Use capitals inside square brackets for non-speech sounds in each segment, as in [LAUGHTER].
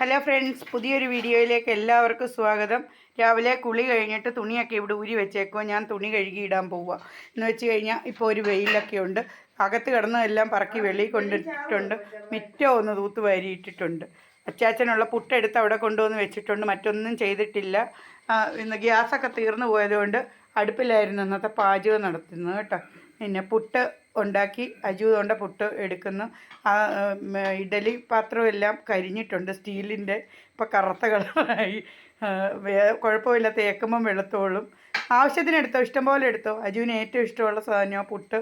Hello friends പുതിയൊരു വീഡിയോയിലേക്ക് എല്ലാവർക്കും സ്വാഗതം. രാവിലെ കുളി കഴിഞ്ഞിട്ട് തുണിയൊക്കെ ഇവിടെ ഊരി വെച്ചേക്കോ ഞാൻ തുണി കഴുകി ഇടാൻ പോവുക എന്ന് വെച്ച് കഴിഞ്ഞാൽ ഇപ്പോൾ ഒരു വെയിലൊക്കെ ഉണ്ട്. അകത്ത് കിടന്നതെല്ലാം പറക്കി വെളിയിൽ കൊണ്ടിട്ടിട്ടുണ്ട്. മിറ്റോ ഒന്ന് തൂത്ത് വാരിയിട്ടിട്ടുണ്ട്. അച്ചാച്ചനുള്ള പുട്ടെടുത്ത് അവിടെ കൊണ്ടുവന്ന് വെച്ചിട്ടുണ്ട്. മറ്റൊന്നും ചെയ്തിട്ടില്ല. ഇന്ന് ഗ്യാസൊക്കെ തീർന്നു പോയതുകൊണ്ട് അടുപ്പിലായിരുന്നു ഇന്നത്തെ പാചകം നടത്തുന്നത് കേട്ടോ. പിന്നെ പുട്ട് ഉണ്ടാക്കി അജു കൊണ്ട് പുട്ട് എടുക്കുന്നു. ആ ഇഡലി പാത്രം എല്ലാം കരിഞ്ഞിട്ടുണ്ട് സ്റ്റീലിന്റെ. ഇപ്പോൾ കറുത്ത കളറായി. കുഴപ്പമില്ല തേക്കുമ്പം വെളുത്തോളും. ആവശ്യത്തിന് എടുത്തോ? ഇഷ്ടംപോലെ എടുത്തോ? അജുവിന് ഏറ്റവും ഇഷ്ടമുള്ള സാധനമാണ് പുട്ട്.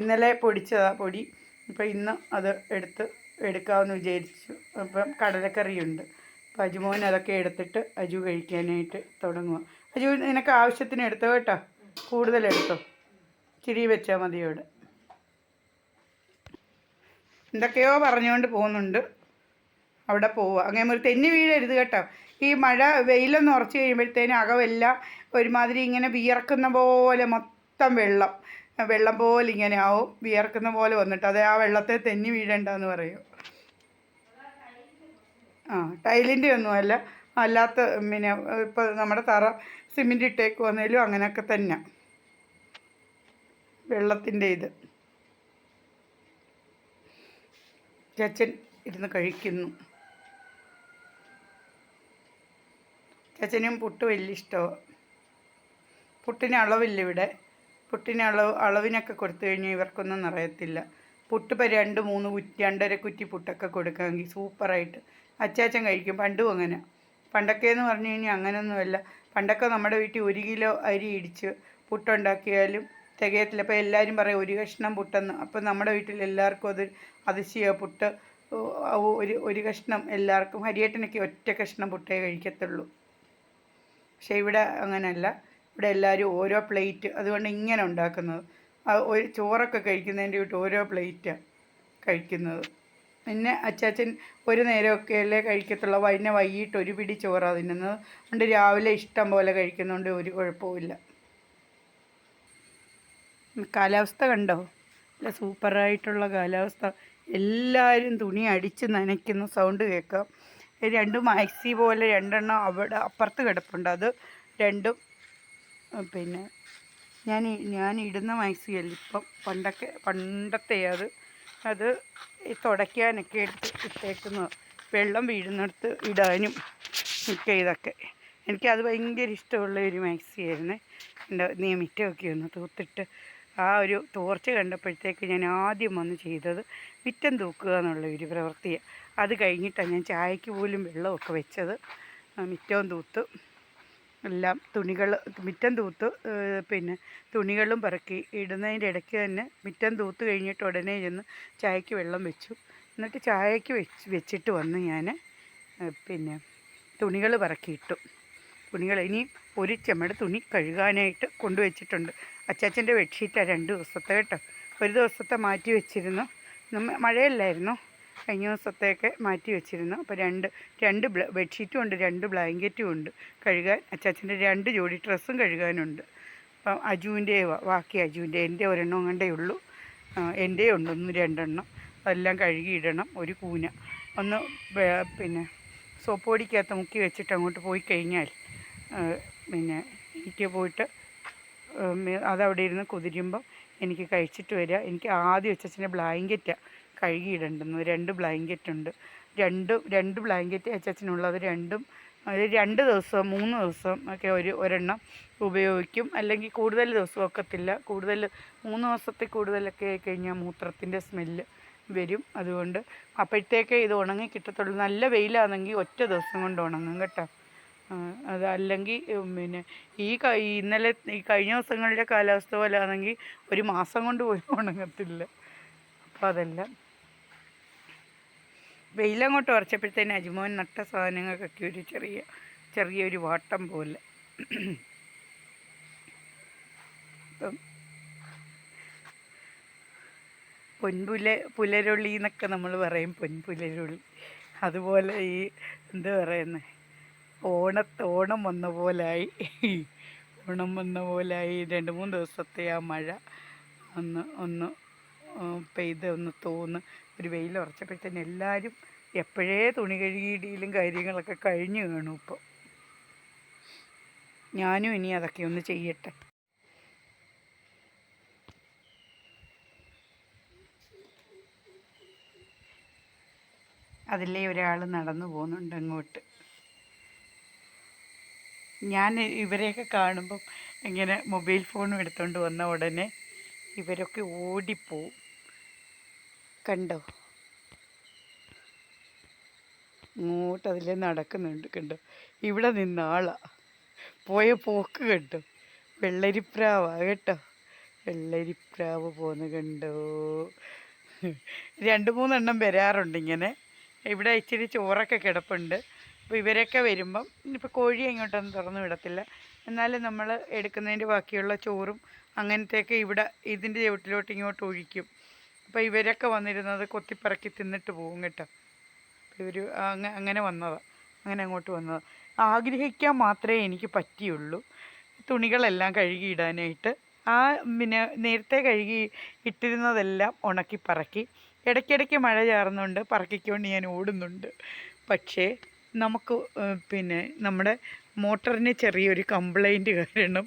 ഇന്നലെ പൊടിച്ചതാ പൊടി. അപ്പോൾ ഇന്ന് അത് എടുത്ത് എടുക്കാമെന്ന് വിചാരിച്ചു. അപ്പം കടലക്കറിയുണ്ട്. അപ്പം അജുമോൻ അതൊക്കെ എടുത്തിട്ട് അജു കഴിക്കാനായിട്ട് തുടങ്ങുക അജു നിനക്ക് ആവശ്യത്തിന് എടുത്തോ കേട്ടോ? കൂടുതലെടുത്തോ ചിരി വെച്ചാൽ മതി ഇവിടെ. എന്തൊക്കെയോ പറഞ്ഞുകൊണ്ട് പോകുന്നുണ്ട്. അവിടെ പോവുക. അങ്ങനെ ഒരു തെന്നി വീഴരുത് കേട്ടോ. ഈ മഴ വെയിലൊന്ന് ഉറച്ച് കഴിയുമ്പോഴത്തേനും അകമെല്ലാം ഒരുമാതിരി ഇങ്ങനെ വിയർക്കുന്ന പോലെ മൊത്തം വെള്ളം. വെള്ളം പോലെ ഇങ്ങനെ ആവും. വിയർക്കുന്ന പോലെ വന്നിട്ട് അത് ആ വെള്ളത്തെ തെന്നി വീഴണ്ടെന്ന് പറയും. ആ ടൈലിന്റെ ഒന്നുമല്ല അല്ലാത്ത പിന്നെ ഇപ്പോൾ നമ്മുടെ തറ സിമെന്റ് ഇട്ടേക്ക് വന്നാലും അങ്ങനെയൊക്കെ തന്നെ. വെള്ളത്തിന്റെ ഇത്. ചച്ചൻ ഇരുന്ന് കഴിക്കുന്നു. ചച്ചനും പുട്ട് വലിയ ഇഷ്ടമാണ് പുട്ടിന് അളവില്ല ഇവിടെ. പുട്ടിന് അളവ് അളവിനൊക്കെ കൊടുത്തു കഴിഞ്ഞാൽ ഇവർക്കൊന്നും അറിയത്തില്ല പുട്ട് ഇപ്പം രണ്ട് മൂന്ന് കുറ്റി രണ്ടര കുറ്റി പുട്ടൊക്കെ കൊടുക്കാമെങ്കിൽ സൂപ്പറായിട്ട്. അച്ചാച്ചൻ കഴിക്കും. പണ്ടും അങ്ങനെ. പണ്ടൊക്കെ എന്ന് പറഞ്ഞു കഴിഞ്ഞാൽ അങ്ങനെയൊന്നുമല്ല. പണ്ടൊക്കെ നമ്മുടെ വീട്ടിൽ ഒരു കിലോ അരി ഇടിച്ച് പുട്ടുണ്ടാക്കിയാലും തികയത്തില്ല. അപ്പോൾ എല്ലാവരും പറയും ഒരു കഷ്ണം പുട്ടെന്ന്. അപ്പോൾ നമ്മുടെ വീട്ടിൽ എല്ലാവർക്കും അത് അതിശയ പുട്ട് ഒരു ഒരു കഷ്ണം എല്ലാവർക്കും ഹരിയേട്ടനൊക്കെ ഒറ്റ കഷ്ണം പുട്ടേ കഴിക്കത്തുള്ളൂ. പക്ഷേ ഇവിടെ അങ്ങനെയല്ല ഇവിടെ എല്ലാവരും ഓരോ പ്ലേറ്റ് അതുകൊണ്ട് ഇങ്ങനെ ഉണ്ടാക്കുന്നത്. ഒരു ചോറൊക്കെ കഴിക്കുന്നതിന്റെ വീട്ട് ഓരോ പ്ലേറ്റാണ് കഴിക്കുന്നത്. പിന്നെ അച്ചാച്ചൻ ഒരു നേരമൊക്കെ അല്ലേ കഴിക്കത്തുള്ളൂ പിന്നെ വൈകിട്ട് ഒരു പിടി ചോറാണ് തിന്നുന്നത്. അതുകൊണ്ട് രാവിലെ ഇഷ്ടം പോലെ കഴിക്കുന്നതുകൊണ്ട് ഒരു കുഴപ്പമില്ല കാലാവസ്ഥ കണ്ടോ? നല്ല സൂപ്പറായിട്ടുള്ള കാലാവസ്ഥ. എല്ലാവരും തുണി അടിച്ച് നനയ്ക്കുന്ന സൗണ്ട് കേൾക്കാം. രണ്ടും മാക്സി പോലെ രണ്ടെണ്ണം അവിടെ അപ്പുറത്ത് കിടപ്പുണ്ട്. അത് രണ്ടും പിന്നെ ഞാൻ ഞാൻ ഇടുന്ന മാക്സിയല്ല ഇപ്പം പണ്ടൊക്കെ പണ്ടത്തെ അത് അത് തുടയ്ക്കാനൊക്കെ എടുത്ത് ഇട്ടേക്കുന്നത് വെള്ളം വീഴുന്നിടത്ത് ഇടാനും ഒക്കെ ഇതൊക്കെ. എനിക്കത് ഭയങ്കര ഇഷ്ടമുള്ള ഒരു മാക്സി ആയിരുന്നു. എന്റെ നിയമിറ്റമൊക്കെ ഒന്ന് തൂത്തിട്ട് ആ ഒരു ടോർച്ച് കണ്ടപ്പോഴത്തേക്ക് ഞാൻ ആദ്യം വന്ന് ചെയ്തത് മിറ്റം തൂക്കുക എന്നുള്ള ഒരു പ്രവൃത്തിയാണ് അത് കഴിഞ്ഞിട്ടാണ് ഞാൻ ചായക്ക് പോലും വെള്ളമൊക്കെ വെച്ചത്. മിറ്റവും തൂത്ത് എല്ലാം തുണികൾ മിറ്റം തൂത്ത് പിന്നെ തുണികളും പറക്കി ഇടുന്നതിന്റെ ഇടയ്ക്ക് തന്നെ മിറ്റം തൂത്ത് കഴിഞ്ഞിട്ട് ഉടനെ ചെന്ന് ചായക്ക് വെള്ളം വെച്ചു. എന്നിട്ട് ചായക്ക് വെച്ച് വെച്ചിട്ട് വന്ന് ഞാൻ പിന്നെ തുണികൾ പറക്കിയിട്ടു തുണികൾ ഇനി ഒരു ചെമ്മട തുണി കഴുകാനായിട്ട് കൊണ്ടുവച്ചിട്ടുണ്ട്. അച്ചാച്ചന്റെ ബെഡ്ഷീറ്റാണ് രണ്ട് ദിവസത്തെ കേട്ടോ. ഒരു ദിവസത്തെ മാറ്റി വെച്ചിരുന്നു. മഴയല്ലായിരുന്നു. കഴിഞ്ഞ ദിവസത്തേക്ക് മാറ്റി വെച്ചിരുന്നു. അപ്പോൾ രണ്ട് രണ്ട് ബെഡ്ഷീറ്റും ഉണ്ട് രണ്ട് ബ്ലാങ്കറ്റും ഉണ്ട് കഴുകാൻ. അച്ചാച്ചന്റെ രണ്ട് ജോഡി ഡ്രസ്സും കഴുകാനുണ്ട്. അപ്പം അജുവിന്റെ ബാക്കി അജുവിന്റെ എന്റെ ഒരെണ്ണം കണ്ടേ ഉള്ളൂ. എന്റെ ഉണ്ട് ഒന്ന് രണ്ടെണ്ണം. അതെല്ലാം കഴുകിയിടണം ഒരു കൂന. ഒന്ന് പിന്നെ സോപ്പ് പൊടിക്കകത്ത് മുക്കി വെച്ചിട്ട് അങ്ങോട്ട് പോയി കഴിഞ്ഞാൽ പിന്നെ എനിക്ക് പോയിട്ട് അതവിടെ ഇരുന്ന് കുതിരുമ്പം എനിക്ക് കഴിച്ചിട്ട് വരിക. എനിക്ക് ആദ്യം അച്ചച്ചന്റെ ബ്ലാങ്കറ്റാണ് കഴുകിയിടേണ്ടുന്നത്. രണ്ട് ബ്ലാങ്കറ്റ് ഉണ്ട് രണ്ട് രണ്ട് ബ്ലാങ്കറ്റ് അച്ചച്ചനുള്ളത് രണ്ടും അത് രണ്ട് ദിവസം മൂന്ന് ദിവസം ഒക്കെ ഒരു ഒരെണ്ണം ഉപയോഗിക്കും. അല്ലെങ്കിൽ കൂടുതൽ ദിവസം ഒക്കത്തില്ല. കൂടുതൽ മൂന്ന് ദിവസത്തിൽ കൂടുതലൊക്കെ ആയി കഴിഞ്ഞാൽ മൂത്രത്തിന്റെ സ്മെല്ല് വരും. അതുകൊണ്ട് അപ്പോഴത്തേക്ക് ഇത് ഉണങ്ങി കിട്ടത്തുള്ളൂ. നല്ല വെയിലാണെങ്കിൽ ഒറ്റ ദിവസം കൊണ്ട് ഉണങ്ങും കേട്ടോ. അത് അല്ലെങ്കിൽ പിന്നെ ഈ ഇന്നലെ ഈ കഴിഞ്ഞ ദിവസങ്ങളിലെ കാലാവസ്ഥ പോലെ ആണെങ്കിൽ ഒരു മാസം കൊണ്ട് പോലും [LAUGHS] ഉണങ്ങത്തില്ല. അപ്പോൾ അതെല്ലാം. വെയിലങ്ങോട്ട് ഉറച്ചപ്പോഴത്തേന് അജ്മോൻ നട്ട സാധനങ്ങൾക്കൊക്കെ ഒരു ചെറിയ ചെറിയൊരു വാട്ടം പോലെ. ഇപ്പം പൊൻപുല പുലരുള്ളി എന്നൊക്കെ നമ്മൾ പറയും പൊൻപുലരുള്ളി അതുപോലെ ഈ എന്താ പറയുന്നത് ഓണ ഓണം വന്ന പോലായി. ഓണം വന്ന പോലായി. രണ്ട് മൂന്ന് ദിവസത്തെ ആ മഴ ഒന്ന് ഒന്ന് പെയ്ത് ഒന്ന് തോന്ന്. ഒരു വെയിൽ ഉറച്ചപ്പോഴത്തേന് എല്ലാവരും എപ്പോഴേ തുണി കഴുകിയിടയിലും കാര്യങ്ങളൊക്കെ കഴിഞ്ഞു കാണും ഇപ്പോൾ. ഞാനും ഇനി അതൊക്കെ ഒന്ന് ചെയ്യട്ടെ. അതിലേ ഒരാൾ നടന്നു പോകുന്നുണ്ട് അങ്ങോട്ട്. ഞാൻ ഇവരെയൊക്കെ കാണുമ്പം ഇങ്ങനെ മൊബൈൽ ഫോണും എടുത്തുകൊണ്ട് വന്ന ഉടനെ ഇവരൊക്കെ ഓടിപ്പോവും. കണ്ടോ? ഇങ്ങോട്ട് അതിൽ നടക്കുന്നുണ്ട് കണ്ടോ? ഇവിടെ നിന്ന ആളാ. പോയ പോക്ക് കണ്ടോ? വെള്ളരിപ്രാവാ കേട്ടോ. വെള്ളരിപ്രാവ് പോന്ന് കണ്ടോ? രണ്ട് മൂന്നെണ്ണം വരാറുണ്ട് ഇങ്ങനെ. ഇവിടെ ഇച്ചിരി ചോറൊക്കെ കിടപ്പുണ്ട്. അപ്പോൾ ഇവരൊക്കെ വരുമ്പം ഇനിയിപ്പോൾ കോഴി എങ്ങോട്ടൊന്നും തുറന്നു വിടത്തില്ല. എന്നാലും നമ്മൾ എടുക്കുന്നതിന്റെ ബാക്കിയുള്ള ചോറും അങ്ങനത്തെയൊക്കെ ഇവിടെ ഇതിന്റെ ചുവട്ടിലോട്ട് ഇങ്ങോട്ട് ഒഴിക്കും. അപ്പോൾ ഇവരൊക്കെ വന്നിരുന്നത് കൊത്തിപ്പറക്കി തിന്നിട്ട് പോകും കേട്ടോ. ഇവർ അങ്ങ അങ്ങനെ വന്നതാണ് അങ്ങനെ അങ്ങോട്ട് വന്നത്. ആഗ്രഹിക്കാൻ മാത്രമേ എനിക്ക് പറ്റിയുള്ളൂ. തുണികളെല്ലാം കഴുകിയിടാനായിട്ട് ആ പിന്നെ നേരത്തെ കഴുകി ഇട്ടിരുന്നതെല്ലാം ഉണക്കി പറക്കി. ഇടയ്ക്കിടയ്ക്ക് മഴ ചാറുന്നുണ്ട്. പറക്കിക്കൊണ്ട് ഞാൻ ഓടുന്നുണ്ട്. പക്ഷേ നമുക്ക് പിന്നെ നമ്മുടെ മോട്ടറിന് ചെറിയൊരു കംപ്ലൈന്റ് കാരണം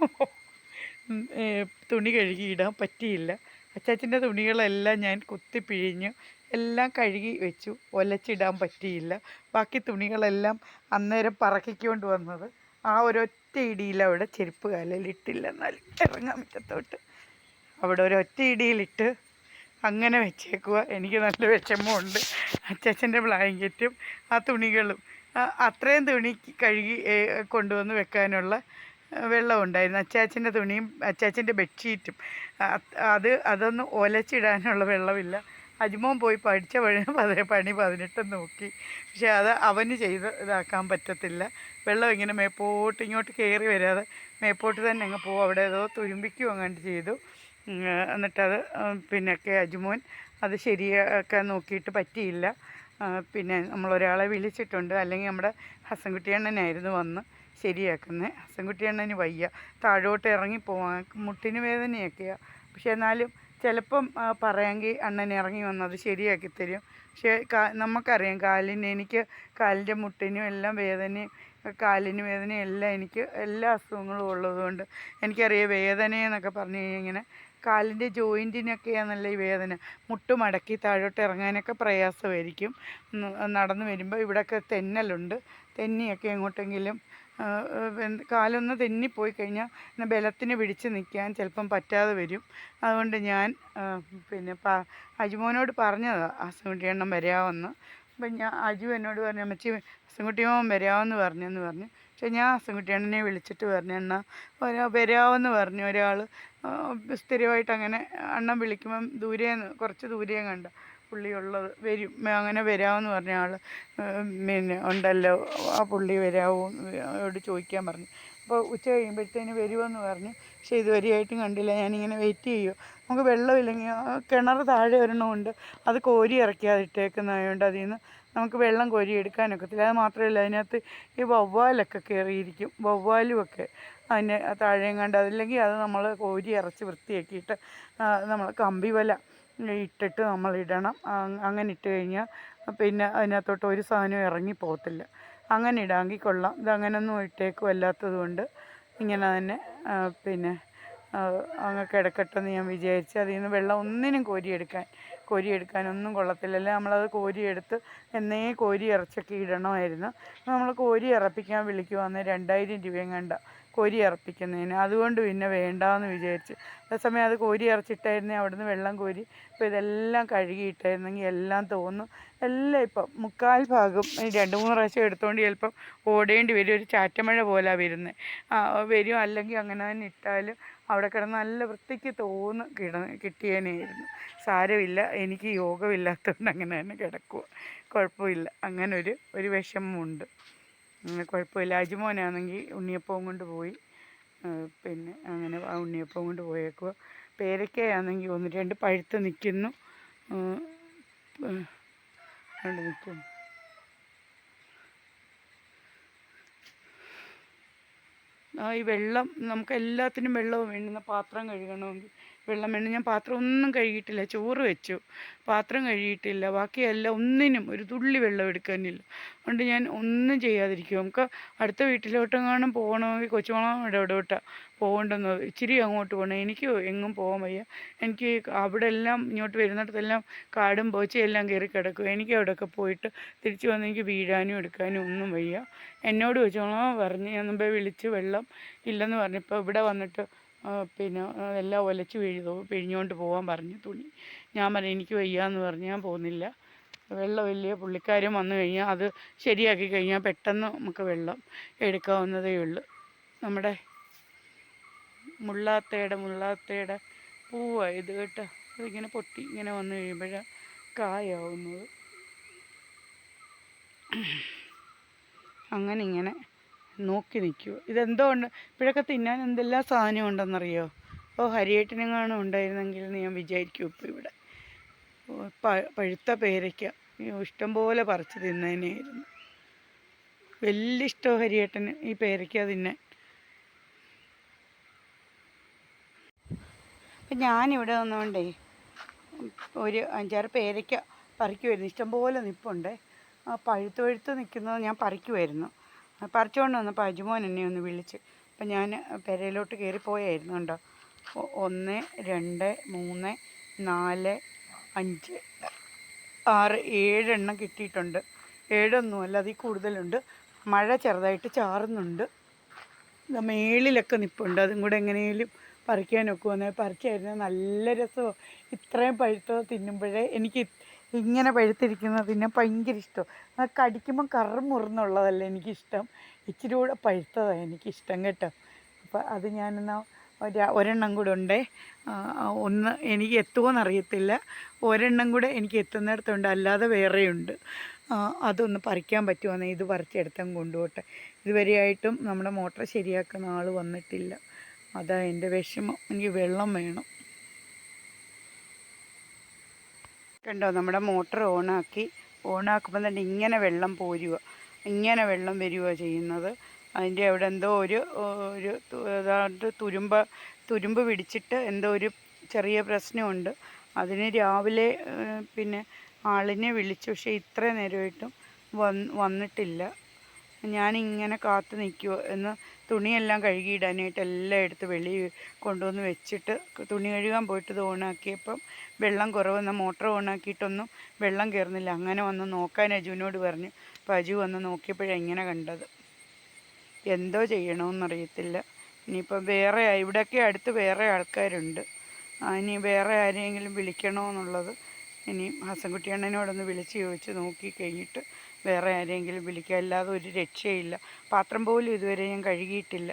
തുണി കഴുകി തുണി കഴുകിയിടാൻ പറ്റിയില്ല. അച്ചാച്ചന്റെ തുണികളെല്ലാം ഞാൻ കുത്തിപ്പിഴിഞ്ഞ് എല്ലാം കഴുകി വെച്ചു. ഒലച്ചിടാൻ പറ്റിയില്ല. ബാക്കി തുണികളെല്ലാം അന്നേരം പറക്കിക്കൊണ്ട് വന്നത്. ആ ഒരൊറ്റ ഇടിയിൽ അവിടെ ചെരുപ്പ് കാലിലിട്ടില്ല. എന്നാലും ഇറങ്ങാൻ മുറ്റത്തോട്ട് അവിടെ ഒരൊറ്റ ഇടിയിലിട്ട് അങ്ങനെ വെച്ചേക്കുക എനിക്ക് നല്ല വിഷമമുണ്ട്. അച്ചാച്ചന്റെ ബ്ലാങ്കറ്റും ആ തുണികളും. അത്രയും തുണി കഴുകി കൊണ്ടുവന്ന് വെക്കാനുള്ള വെള്ളം ഉണ്ടായിരുന്നു അച്ചാച്ചന്റെ തുണിയും അച്ചാച്ചന്റെ ബെഡ്ഷീറ്റും. അത് അതൊന്ന് ഒലച്ചിടാനുള്ള വെള്ളമില്ല. അജ്മോൻ പോയി പഠിച്ച പണി പണി പതിനെട്ടും നോക്കി. പക്ഷെ അത് അവന് ചെയ്ത് ഇതാക്കാൻ പറ്റത്തില്ല. വെള്ളം ഇങ്ങനെ മേപ്പോട്ട് ഇങ്ങോട്ട് കയറി വരാതെ മേപ്പോട്ട് തന്നെ അങ്ങ് പോകും അവിടെ ഏതോ തുരുമ്പിക്കും അങ്ങോട്ട് ചെയ്തു. എന്നിട്ടത് പിന്നെ കെ അജ്മോൻ അത് ശരിയൊക്കെ നോക്കിയിട്ട് പറ്റിയില്ല. പിന്നെ നമ്മളൊരാളെ വിളിച്ചിട്ടുണ്ട്. അല്ലെങ്കിൽ നമ്മുടെ ഹസൻകുട്ടിയണ്ണനായിരുന്നു വന്ന് ശരിയാക്കുന്നത് ഹസൻകുട്ടിയണ്ണന് വയ്യ. താഴോട്ട് ഇറങ്ങി പോവാൻ മുട്ടിന് വേദനയൊക്കെയാണ് പക്ഷെ എന്നാലും ചിലപ്പം പറയാമെങ്കിൽ അണ്ണൻ ഇറങ്ങി വന്ന് അത് ശരിയാക്കി തരും. പക്ഷേ കാ നമുക്കറിയാം കാലിന് എനിക്ക് കാലിന്റെ മുട്ടിനും എല്ലാം വേദനയും കാലിന് വേദനയും എല്ലാം എനിക്ക് എല്ലാ അസുഖങ്ങളും ഉള്ളതുകൊണ്ട് എനിക്കറിയാം വേദനയെന്നൊക്കെ പറഞ്ഞു കഴിഞ്ഞാൽ ഇങ്ങനെ കാലിന്റെ ജോയിന്റിനൊക്കെയാണല്ലോ ഈ വേദന. മുട്ട് മടക്കി താഴോട്ട് ഇറങ്ങാനൊക്കെ പ്രയാസമായിരിക്കും. നടന്നു വരുമ്പോൾ ഇവിടെയൊക്കെ തെന്നലുണ്ട്. തെന്നിയൊക്കെ എങ്ങോട്ടെങ്കിലും കാലൊന്ന് തെന്നിപ്പോയി കഴിഞ്ഞാൽ പിന്നെ ബലത്തിന് പിടിച്ച് നിൽക്കാൻ ചിലപ്പം പറ്റാതെ വരും. അതുകൊണ്ട് ഞാൻ പിന്നെ പ അജുമോനോട് പറഞ്ഞതാണ് അസുകുട്ടിയണ്ണം വരാമെന്ന് അപ്പം ഞാൻ അജു എന്നോട് പറഞ്ഞു അമ്മച്ചി അസുകുട്ടിയോൻ വരാമെന്ന് പറഞ്ഞെന്ന് പറഞ്ഞു പക്ഷെ ഞാൻ ഹസൻകുട്ടിയണ്ണനെ വിളിച്ചിട്ട് പറഞ്ഞു എന്നാ ഒരാ വരാമെന്ന് പറഞ്ഞു ഒരാൾ. സ്ഥിരമായിട്ട് അങ്ങനെ അണ്ണൻ വിളിക്കുമ്പം ദൂരെ കുറച്ച് ദൂരെ കണ്ട. പുള്ളിയുള്ളത് വരും. അങ്ങനെ വരാമെന്ന് പറഞ്ഞ ആൾ പിന്നെ ഉണ്ടല്ലോ ആ പുള്ളി വരാമോ അവരോട് ചോദിക്കാൻ പറഞ്ഞു. അപ്പോൾ ഉച്ച കഴിയുമ്പോഴത്തേന് വരുമെന്ന് പറഞ്ഞു. പക്ഷേ ഇതുവരെയായിട്ടും കണ്ടില്ല. ഞാനിങ്ങനെ വെയിറ്റ് ചെയ്യുമോ നമുക്ക് വെള്ളമില്ലെങ്കിൽ കിണർ താഴെ ഒരെണ്ണമുണ്ട് അത് കോരി ഇറക്കിയാൽ ഇട്ടേക്കുന്നതായതുകൊണ്ട് അതിൽ നിന്ന് നമുക്ക് വെള്ളം കോരി എടുക്കാനൊക്കത്തില്ല. അത് മാത്രമല്ല അതിനകത്ത് ഈ വവ്വാലൊക്കെ കയറിയിരിക്കും. വവ്വാലുമൊക്കെ അതിന് താഴെയും കണ്ട് അതില്ലെങ്കിൽ അത് നമ്മൾ കോരി ഇറച്ച് വൃത്തിയാക്കിയിട്ട് നമ്മൾ കമ്പി വല ഇട്ടിട്ട് നമ്മൾ ഇടണം. അങ്ങനെ ഇട്ട് കഴിഞ്ഞാൽ പിന്നെ അതിനകത്തോട്ട് ഒരു സാധനവും ഇറങ്ങി പോകത്തില്ല. അങ്ങനെ ഇടാമെങ്കിൽ കൊള്ളാം. ഇതങ്ങനൊന്നും ഇട്ടേക്കും അല്ലാത്തത് കൊണ്ട് ഇങ്ങനെ തന്നെ പിന്നെ അങ്ങ് കിടക്കട്ടെന്ന് ഞാൻ വിചാരിച്ചു അതിൽ നിന്ന് വെള്ളം ഒന്നിനും കോരിയെടുക്കാൻ കോരിയെടുക്കാനൊന്നും എടുക്കാനൊന്നും അല്ലെ? നമ്മളത് കോരിയെടുത്ത് എന്നേ കോരി ഇറച്ചൊക്കെ ഇടണമായിരുന്നു. നമ്മൾ കോരി ഇറപ്പിക്കാൻ വിളിക്കുവാന്ന് രണ്ടായിരം രൂപയും കണ്ട കോരി ഇറപ്പിക്കുന്നതിന്. അതുകൊണ്ട് പിന്നെ വേണ്ടാന്ന് വിചാരിച്ച്. അതേസമയം അത് കോരി ഇറച്ചിട്ടായിരുന്നേ അവിടുന്ന് വെള്ളം കോരി ഇപ്പോൾ ഇതെല്ലാം കഴുകിയിട്ടായിരുന്നെങ്കിൽ എല്ലാം തോന്നും. എല്ലാം ഇപ്പം മുക്കാൽ ഭാഗം രണ്ട് മൂന്ന് പ്രാവശ്യം എടുത്തുകൊണ്ട് ചിലപ്പം ഓടേണ്ടി വരും. ഒരു ചാറ്റമഴ പോലാണ് വരുന്നത് വരും. അല്ലെങ്കിൽ അങ്ങനെ തന്നെ ഇട്ടാലും അവിടെ കിടന്ന് നല്ല വൃത്തിക്ക് തോന്ന് കിട കിട്ടിയേനെയായിരുന്നു സാരമില്ല എനിക്ക് യോഗമില്ലാത്തതുകൊണ്ട് അങ്ങനെ തന്നെ കിടക്കുക കുഴപ്പമില്ല. അങ്ങനെ ഒരു ഒരു വിഷമമുണ്ട് കുഴപ്പമില്ല. അജിമോനാണെങ്കിൽ ഉണ്ണിയപ്പവും കൊണ്ട് പോയി. പിന്നെ അങ്ങനെ ആ ഉണ്ണിയപ്പവും കൊണ്ട് പോയേക്കുക പേരയ്ക്കയാണെങ്കിൽ ഒന്ന് രണ്ട് പഴുത്ത് നിൽക്കുന്നു രണ്ട് നിൽക്കുന്നു ഈ വെള്ളം നമുക്ക് എല്ലാത്തിനും വെള്ളവും വേണ്ടുന്ന പാത്രം കഴുകണമെങ്കിൽ വെള്ളം വേണം. ഞാൻ പാത്രം ഒന്നും കഴുകിയിട്ടില്ല ചോറ് വെച്ചു. പാത്രം കഴുകിയിട്ടില്ല ബാക്കി എല്ലാം ഒന്നിനും ഒരു തുള്ളി വെള്ളം എടുക്കാനില്ല. അതുകൊണ്ട് ഞാൻ ഒന്നും ചെയ്യാതിരിക്കും. നമുക്ക് അടുത്ത വീട്ടിലോട്ടെങ്ങാനും പോകണമെങ്കിൽ കൊച്ചുമോളം ഇടപെടോട്ടാണ് പോകേണ്ടെന്ന് ഇച്ചിരി അങ്ങോട്ട് പോകണം. എനിക്ക് എങ്ങും പോകാൻ വയ്യ. എനിക്ക് അവിടെ എല്ലാം ഇങ്ങോട്ട് വരുന്നിടത്തെല്ലാം കാടും പോച്ചയും എല്ലാം കയറി കിടക്കും. എനിക്ക് അവിടെയൊക്കെ പോയിട്ട് തിരിച്ചു വന്ന് എനിക്ക് വീഴാനും എടുക്കാനും ഒന്നും വയ്യ. എന്നോട് കൊച്ചുമോളം പറഞ്ഞ് ഞാൻ മുമ്പേ വിളിച്ച് വെള്ളം ഇല്ലെന്ന് പറഞ്ഞപ്പോൾ ഇവിടെ വന്നിട്ട് പിന്നെ എല്ലാം ഒലച്ച് വീഴുതോ പിഴിഞ്ഞുകൊണ്ട് പോകാൻ പറഞ്ഞു തുണി. ഞാൻ പറഞ്ഞു എനിക്ക് വയ്യാന്ന് പറഞ്ഞ് ഞാൻ പോകുന്നില്ല. വെള്ളം വലിയ പുള്ളിക്കാരും വന്നു കഴിഞ്ഞാൽ അത് ശരിയാക്കി കഴിഞ്ഞാൽ പെട്ടെന്ന് നമുക്ക് വെള്ളം എടുക്കാവുന്നതേ ഉള്ളൂ. നമ്മുടെ മുള്ളാത്തയുടെ മുള്ളാത്തയുടെ പൂവാണ് ഇത് കേട്ടോ. അതിങ്ങനെ പൊട്ടി ഇങ്ങനെ വന്നു കഴിയുമ്പോഴാണ് കായാവുന്നത്. അങ്ങനെ ഇങ്ങനെ നോക്കി നിൽക്കുക. ഇതെന്തോ ഉണ്ട്? ഇപ്പോഴൊക്കെ തിന്നാൻ എന്തെല്ലാം സാധനം ഉണ്ടെന്നറിയോ? ഓ ഹരിയേട്ടനെങ്ങാനും ഉണ്ടായിരുന്നെങ്കിൽ ഞാൻ വിചാരിക്കും ഇപ്പോൾ ഇവിടെ. പഴുത്ത പേരയ്ക്ക. അയ്യോ, ഇഷ്ടം പോലെ പറിച്ച് തിന്നതിനായിരുന്നു വലിയ ഇഷ്ടം ഹരിയേട്ടന് ഈ പേരയ്ക്ക തിന്നാൻ. അപ്പം ഞാനിവിടെ വന്നുകൊണ്ടേ ഒരു അഞ്ചാറ് പേരയ്ക്ക പറിക്കുമായിരുന്നു ഇഷ്ടംപോലെ നിൽപ്പുണ്ട് പഴുത്ത് പഴുത്ത് നിൽക്കുന്നത് ഞാൻ പറിക്കുമായിരുന്നു പറിച്ചുകൊണ്ട് വന്നപ്പോൾ അജുമോൻ എന്നെ ഒന്ന് വിളിച്ച്. അപ്പം ഞാൻ പെരയിലോട്ട് കയറിപ്പോയായിരുന്നു കേട്ടോ ഒന്ന് രണ്ട് മൂന്ന് നാല് അഞ്ച്. ആറ് ഏഴെണ്ണം കിട്ടിയിട്ടുണ്ട്. ഏഴൊന്നുമല്ല അതിൽ കൂടുതലുണ്ട്. മഴ ചെറുതായിട്ട് ചാറുന്നുണ്ട്. മേളിലൊക്കെ നിൽപ്പുണ്ട് അതും കൂടെ എങ്ങനെയും പറിക്കാനൊക്കെ വന്ന്. പറിക്കായിരുന്നു. നല്ല രസമാണ് ഇത്രയും പഴുത്തത് തിന്നുമ്പോഴേ എനിക്ക് ഇങ്ങനെ പഴുത്തിരിക്കുന്നത് തിന്നാൻ ഭയങ്കര ഇഷ്ടം അത് കറ കറുമുറുന്നുള്ളതല്ല എനിക്കിഷ്ടം. ഇച്ചിരി കൂടെ പഴുത്തതാണ് എനിക്കിഷ്ടം കേട്ടോ. അപ്പോൾ അത് ഞാനെന്നാ ഒരു ഒരെണ്ണം കൂടെ ഉണ്ടേ. ഒന്ന് എനിക്ക് എത്തുമോയെന്ന് അറിയത്തില്ല. ഒരെണ്ണം കൂടെ എനിക്ക് എത്തുന്നിടത്തുണ്ട് അല്ലാതെ വേറെയുണ്ട്. അതൊന്ന് പറിക്കാൻ പറ്റുമോയെന്ന് ഇത് പറിച്ചെടുത്തും കൊണ്ടുപോട്ടെ. ഇതുവരെയായിട്ടും നമ്മുടെ മോട്ടർ ശരിയാക്കുന്ന ആൾ വന്നിട്ടില്ല. അതാ എന്റെ വിഷമം. എനിക്ക് വെള്ളം വേണം. കണ്ടോ നമ്മുടെ മോട്ടർ ഓണാക്കി. ഓണാക്കുമ്പോൾ തന്നെ ഇങ്ങനെ വെള്ളം പോരുക ഇങ്ങനെ വെള്ളം വരിക ചെയ്യുന്നത്. അതിന്റെ അവിടെ എന്തോ ഒരു ഒരു തു- തുരുമ്പ തുരുമ്പ് പിടിച്ചിട്ട് എന്തോ ഒരു ചെറിയ പ്രശ്നമുണ്ട്. അതിന് രാവിലെ പിന്നെ ആളിനെ വിളിച്ചു. പക്ഷേ ഇത്ര നേരമായിട്ടും വന്ന് വന്നിട്ടില്ല. ഞാനിങ്ങനെ കാത്തു നിൽക്കുമോ എന്ന് തുണിയെല്ലാം കഴുകിയിടാനായിട്ട് എല്ലാം എടുത്ത് വെളി കൊണ്ടുവന്ന് വെച്ചിട്ട് തുണി കഴുകാൻ പോയിട്ട് ഇത് ഓണാക്കിയപ്പം വെള്ളം കുറവെന്ന മോട്ടർ ഓണാക്കിയിട്ടൊന്നും വെള്ളം കയറുന്നില്ല. അങ്ങനെ വന്ന് നോക്കാൻ അജുവിനോട് പറഞ്ഞു. അപ്പോൾ അജു വന്ന് നോക്കിയപ്പോഴാണ് ഇങ്ങനെ കണ്ടത്. എന്തോ ചെയ്യണമെന്നറിയത്തില്ല ഇനിയിപ്പോൾ വേറെ ഇവിടെയൊക്കെ അടുത്ത് വേറെ ആൾക്കാരുണ്ട്. ഇനി വേറെ ആരെയെങ്കിലും വിളിക്കണമെന്നുള്ളത് ഇനി ഹസൻകുട്ടി അണ്ണനോടൊന്ന് വിളിച്ച് ചോദിച്ച് നോക്കി കഴിഞ്ഞിട്ട് വേറെ ആരെയെങ്കിലും വിളിക്കുക അല്ലാതെ ഒരു രക്ഷയില്ല. പാത്രം പോലും ഇതുവരെ ഞാൻ കഴുകിയിട്ടില്ല.